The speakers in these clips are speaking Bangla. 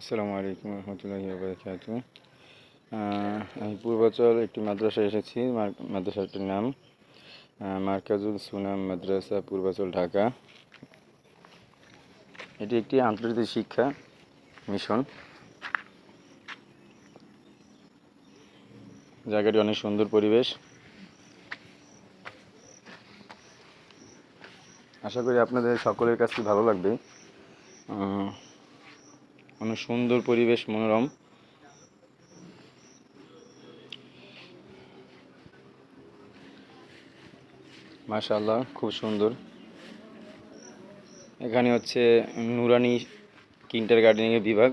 আসসালামু আলাইকুম রহমতুল্লাহি বারকাত আমি পূর্বাচল একটি মাদ্রাসায় এসেছি। মাদ্রাসাটির নাম মার্কাজুল সুনাম মাদ্রাসা, পূর্বাচল, ঢাকা। এটি একটি আন্তর্জাতিক শিক্ষা মিশন। জায়গাটি অনেক সুন্দর পরিবেশ। আশা করি আপনাদের সকলের কাছে ভালো লাগবে। অনেক সুন্দর পরিবেশ, মনোরম। মাশাআল্লাহ, খুব সুন্দর। এখানে হচ্ছে নুরানি কিন্টার গার্ডেনিংয়ের বিভাগ।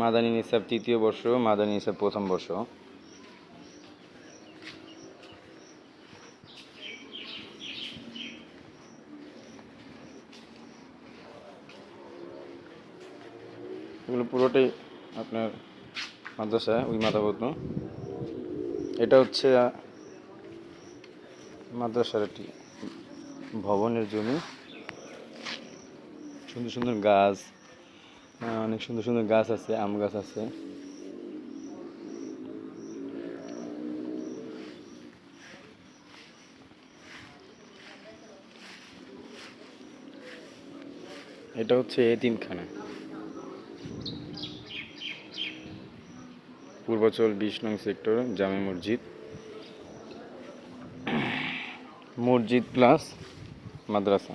মাদানী নিসাব তৃতীয় বর্ষ, মাদানী নিসাব প্রথম বর্ষ। এগুলো পুরোটাই আপনার মাদ্রাসা, ওই মাথাপত্র এটা হচ্ছে মাদ্রাসার একটি ভবনের জমি। সুন্দর সুন্দর গাছ অনেক সুন্দর সুন্দর গাছ আছে, আম গাছ আছে। এটা হচ্ছে এতিমখানা। পূর্বাচল বিশ নং সেক্টর জামে মসজিদ। মসজিদ প্লাস মাদ্রাসা।